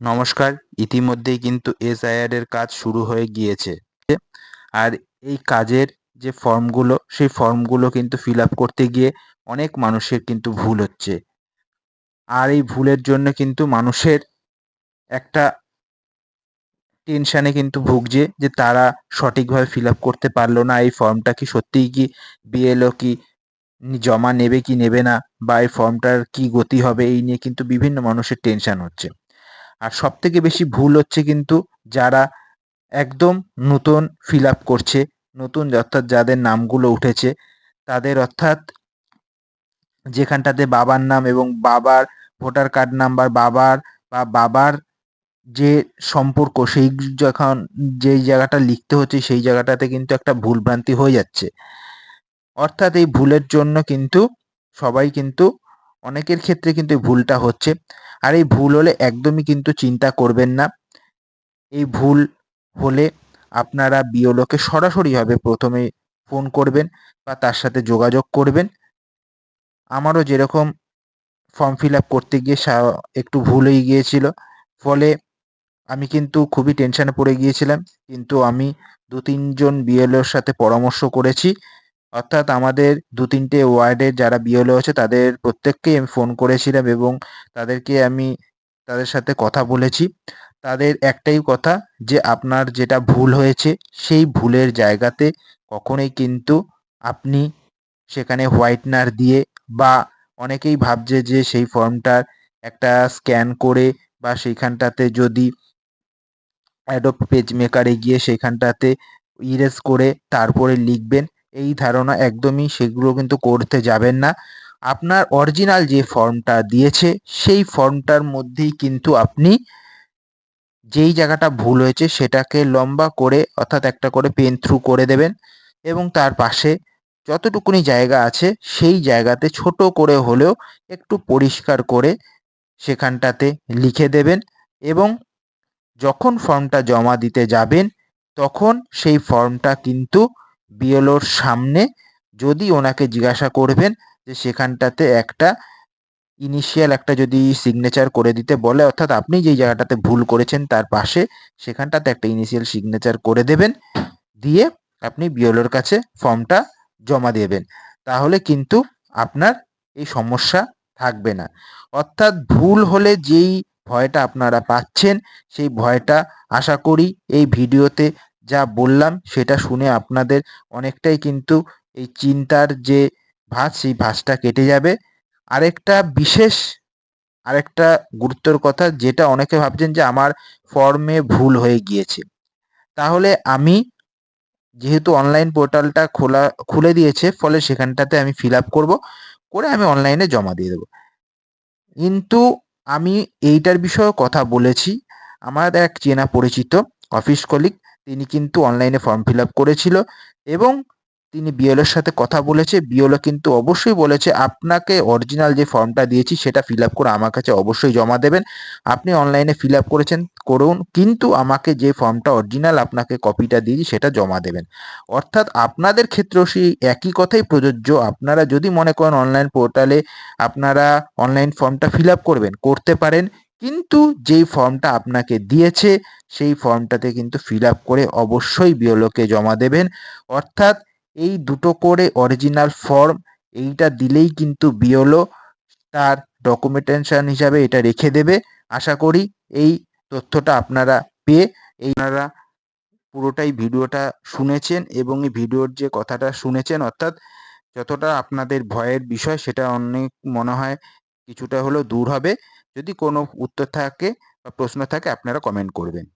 নমস্কার, ইতিমধ্যেই কিন্তু এসআইআর এর কাজ শুরু হয়ে গিয়েছে। আর এই কাজের যে ফর্মগুলো, সেই ফর্মগুলো কিন্তু ফিল আপ করতে গিয়ে অনেক মানুষের কিন্তু ভুল হচ্ছে। আর এই ভুলের জন্য কিন্তু মানুষের একটা টেনশানে কিন্তু ভুগছে যে তারা সঠিকভাবে ফিল আপ করতে পারল না, এই ফর্মটা কি সত্যিই কি বিএলও কি জমা নেবে কি নেবে না, বা এই ফর্মটার কি গতি হবে, এই নিয়ে কিন্তু বিভিন্ন মানুষের টেনশান হচ্ছে। আর সব থেকে বেশি ভুল হচ্ছে কিন্তু যারা একদম নতুন ফিল আপ করছে, নতুন অর্থাৎ যাদের নামগুলো উঠেছে, তাদের অর্থাৎ যেখানটাতে বাবার নাম এবং বাবার ভোটার কার্ড নাম্বার, বাবার বা বাবার যে সম্পর্ক, সেই যখন যেই জায়গাটা লিখতে হচ্ছে, সেই জায়গাটাতে কিন্তু একটা ভুলভ্রান্তি হয়ে যাচ্ছে। অর্থাৎ এই ভুলের জন্য কিন্তু সবাই কিন্তু অনেকের ক্ষেত্রে কিন্তু এই ভুলটা হচ্ছে। আর এই ভুল হলে একদমই কিন্তু চিন্তা করবেন না। এই ভুল হলে আপনারা বিওলোকে সরাসরিভাবে প্রথমে ফোন করবেন বা তার সাথে যোগাযোগ করবেন। আমারও যেরকম ফর্ম ফিল আপ করতে গিয়ে একটু ভুল হয়ে গিয়েছিল। ফলে আমি কিন্তু খুবই টেনশানে পড়ে গিয়েছিলাম। কিন্তু আমি দু তিনজন বিএলওর সাথে পরামর্শ করেছি। অর্থাৎ আমাদের দু তিনটে ওয়ার্ডের যারা বিএলও আছে, তাদের প্রত্যেককেই আমি ফোন করেছিলাম এবং তাদেরকে আমি তাদের সাথে কথা বলেছি। তাদের একটাই কথা যে, আপনার যেটা ভুল হয়েছে, সেই ভুলের জায়গাতে কখনোই কিন্তু আপনি সেখানে হোয়াইটনার দিয়ে বা অনেকেই ভাবছে যে, সেই ফর্মটার একটা স্ক্যান করে বা সেইখানটাতে যদি অ্যাডোব পেজ মেকারে গিয়ে সেখানটাতে ইরেজ করে তারপরে লিখবেন। এই ধারণা একদমই সেগুলো কিন্তু করতে যাবেন না। আপনার অরিজিনাল যে ফর্মটা দিয়েছে, সেই ফর্মটার মধ্যেই কিন্তু আপনি যেই জায়গাটা ভুল হয়েছে, সেটাকে লম্বা করে অর্থাৎ একটা করে পেন থ্রু করে দেবেন এবং তার পাশে যতটুকুনি জায়গা আছে, সেই জায়গাতে ছোট করে হলেও একটু পরিষ্কার করে সেখানটাতে লিখে দেবেন এবং যখন ফর্মটা জমা দিতে যাবেন, তখন সেই ফর্মটা কিন্তু বিএলওর সামনে যদি ওনাকে জিজ্ঞাসা করবেন যে সেখানটাতে একটা ইনিশিয়াল একটা যদি সিগনেচার করে দিতে বলে, অর্থাৎ আপনি যেই জায়গাটাতে ভুল করেছেন তার পাশে সেখানটাতে একটা ইনিশিয়াল সিগনেচার করে দেবেন, দিয়ে আপনি বিওলোর কাছে ফর্মটা জমা দেবেন। তাহলে কিন্তু আপনার এই সমস্যা থাকবে না। অর্থাৎ ভুল হলে যেই ভয়টা আপনারা পাচ্ছেন, সেই ভয়টা আশা করি এই ভিডিওতে যা বললাম সেটা শুনে আপনাদের অনেকটাই কিন্তু এই চিন্তার যে ভাঁজ, সেই ভাঁজটা কেটে যাবে। আরেকটা বিশেষ, আরেকটা গুরুত্বর কথা, যেটা অনেকে ভাবছেন যে আমার ফর্মে ভুল হয়ে গিয়েছে। তাহলে আমি যেহেতু অনলাইন পোর্টালটা খোলা, খুলে দিয়েছে, ফলে সেখানটাতে আমি ফিল আপ করব, করে আমি অনলাইনে জমা দিয়ে দেবো। কিন্তু আমি এইটার বিষয়েও কথা বলেছি। আমার এক চেনা পরিচিত অফিস কলিগ তিনি কিন্তু অনলাইনে ফর্ম ফিল আপ করেছিল এবং তিনি বিএলওর সাথে কথা বলেছে। বিএলও কিন্তু অবশ্যই বলেছে, আপনাকে অরিজিনাল যে ফর্মটা দিয়েছি সেটা ফিল আপ করে আমার কাছে অবশ্যই জমা দেবেন। আপনি অনলাইনে ফিল আপ করেছেন, করুন। কিন্তু আমাকে যে ফর্মটা অরিজিনাল আপনাকে কপিটা দিয়েছি সেটা জমা দেবেন। অর্থাৎ আপনাদের ক্ষেত্রেও সেই একই কথাই প্রযোজ্য। আপনারা যদি মনে করেন অনলাইন পোর্টালে আপনারা অনলাইন ফর্মটা ফিল আপ করবেন, করতে পারেন। কিন্তু যেই ফর্মটা আপনাকে দিয়েছে, সেই ফর্মটাতে কিন্তু ফিল আপ করে অবশ্যই বিওলোকে জমা দেবেন। অর্থাৎ এই দুটো করে অরিজিনাল ফর্ম এইটা দিলেই কিন্তু বিওলো তার ডকুমেন্টেশন হিসাবে এটা রেখে দেবে। আশা করি এই তথ্যটা আপনারা পেয়ে এই আপনারা পুরোটাই ভিডিওটা শুনেছেন এবং এই ভিডিওর যে কথাটা শুনেছেন, অর্থাৎ যতটা আপনাদের ভয়ের বিষয় সেটা অনেক মনে হয় কিছুটা হলেও দূর হবে। যদি কোনো উত্তর থাকে বা প্রশ্ন থাকে আপনারা কমেন্ট করবেন।